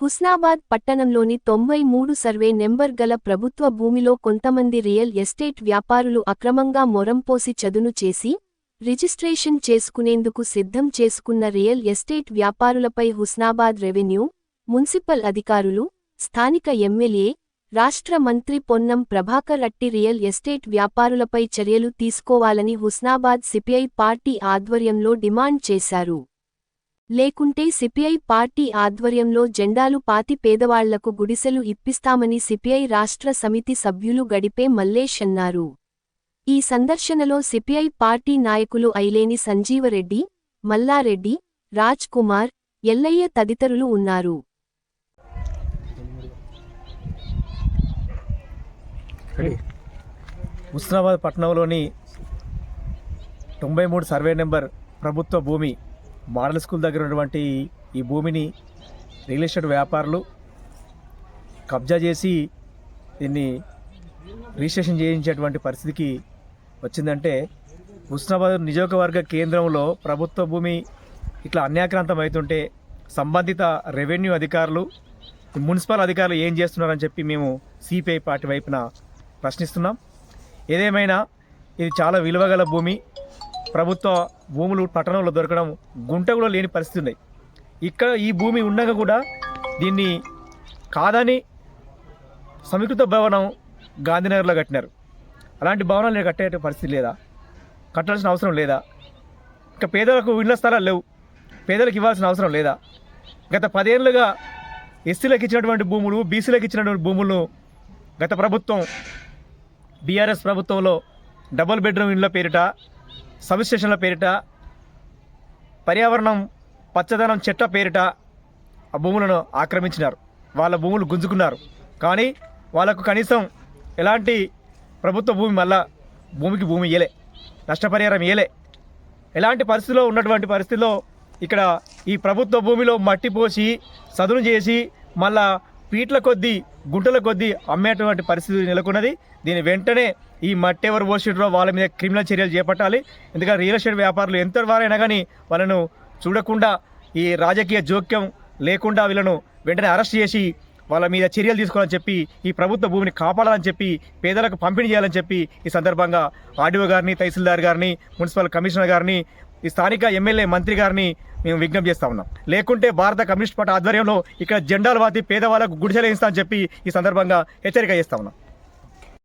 హుస్నాబాద్ పట్టణంలోని తొంభై మూడు సర్వే నెంబర్ గల ప్రభుత్వ భూమిలో కొంతమంది రియల్ ఎస్టేట్ వ్యాపారులు అక్రమంగా మొరంపోసి చదును చేసి రిజిస్ట్రేషన్ చేసుకునేందుకు సిద్ధం చేసుకున్న రియల్ ఎస్టేట్ వ్యాపారులపై హుస్నాబాద్ రెవెన్యూ మున్సిపల్ అధికారులు స్థానిక ఎమ్మెల్యే రాష్ట్ర మంత్రి పొన్నం ప్రభాకరట్టి రియల్ ఎస్టేట్ వ్యాపారులపై చర్యలు తీసుకోవాలని హుస్నాబాద్ సిపిఐ పార్టీ ఆధ్వర్యంలో డిమాండ్ చేశారు. లేకుంటే సిపిఐ పార్టీ ఆధ్వర్యంలో జెండాలు పాతి పేదవాళ్ళకు గుడిసెలు ఇప్పిస్తామని సిపిఐ రాష్ట్ర సమితి సభ్యులు గడిపే మల్లేష్ అన్నారు. ఈ సందర్శనలో సిపిఐ పార్టీ నాయకులు ఐలేని సంజీవరెడ్డి మల్లారెడ్డి రాజ్ కుమార్ ఎల్లయ్య తదితరులు ఉన్నారు. హుస్నాబాద్ పట్టణంలోని తొంభై మూడు సర్వే నెంబర్ ప్రభుత్వ భూమి మోడల్ స్కూల్ దగ్గర ఉన్నటువంటి ఈ భూమిని రియల్ ఎస్టేట్ వ్యాపారులు కబ్జా చేసి దీన్ని రిజిస్ట్రేషన్ చేయించేటువంటి పరిస్థితికి వచ్చిందంటే హుస్నాబాద్ నియోజకవర్గ కేంద్రంలో ప్రభుత్వ భూమి ఇట్లా అన్యాక్రాంతం అవుతుంటే సంబంధిత రెవెన్యూ అధికారులు మున్సిపల్ అధికారులు ఏం చేస్తున్నారని చెప్పి మేము సిపిఐ పార్టీ వైపున ప్రశ్నిస్తున్నాం. ఏదేమైనా ఇది చాలా విలువగల భూమి. ప్రభుత్వ భూములు పట్టణంలో దొరకడం గుంట కూడా లేని పరిస్థితి ఉన్నాయి ఇక్కడ ఈ భూమి ఉండగా కూడా దీన్ని కాదని సమీకృత భవనం గాంధీనగర్లో కట్టినారు. అలాంటి భవనాలు నేను కట్టే పరిస్థితి లేదా? కట్టాల్సిన అవసరం లేదా? ఇంకా పేదలకు ఇళ్ళ స్థలాలు లేవు. పేదలకు ఇవ్వాల్సిన అవసరం లేదా? గత పదేళ్ళుగా ఎస్సీలకు ఇచ్చినటువంటి భూములు బీసీలకు ఇచ్చినటువంటి భూములను గత ప్రభుత్వం బీఆర్ఎస్ ప్రభుత్వంలో డబుల్ బెడ్రూమ్ ఇండ్ల పేరిట సబ్స్టేషన్ల పేరిట పర్యావరణం పచ్చదనం చెట్ల పేరిట ఆ భూములను ఆక్రమించినారు. వాళ్ళ భూములు గుంజుకున్నారు. కానీ వాళ్ళకు కనీసం ఎలాంటి ప్రభుత్వ భూమి మళ్ళా భూమికి భూమి ఇయ్యలే నష్టపరిహారం ఇయ్యలే. ఎలాంటి పరిస్థితిలో ఉన్నటువంటి పరిస్థితిలో ఇక్కడ ఈ ప్రభుత్వ భూమిలో మట్టి పోసి సదును చేసి మళ్ళా పీట్ల కొద్దీ గుంటల కొద్దీ అమ్మేటువంటి పరిస్థితి నెలకొన్నది. దీని వెంటనే ఈ మట్టి ఎవరు పోసిడ్రో వాళ్ళ మీద క్రిమినల్ చర్యలు చేపట్టాలి. ఎందుకంటే రియల్ ఎస్టేట్ వ్యాపారులు ఎంత వారైనా కానీ వాళ్ళను చూడకుండా ఈ రాజకీయ జోక్యం లేకుండా వీళ్ళను వెంటనే అరెస్ట్ చేసి వాళ్ళ మీద చర్యలు తీసుకోవాలని చెప్పి ఈ ప్రభుత్వ భూమిని కాపాడాలని చెప్పి పేదలకు పంపిణీ చేయాలని చెప్పి ఈ సందర్భంగా ఆర్డీఓ గారిని తహసీల్దార్ గారిని మున్సిపల్ కమిషనర్ గారిని ఈ స్థానిక ఎమ్మెల్యే మంత్రి గారిని మేము విజ్ఞప్తి చేస్తా ఉన్నాం. లేకుంటే భారత కమ్యూనిస్ట్ పార్టీ ఆధ్వర్యంలో ఇక్కడ జెండాలు వాతి పేదవాళ్ళకు గుడిసెలు ఇస్తా అని చెప్పి ఈ సందర్భంగా హెచ్చరిక చేస్తా ఉన్నాం.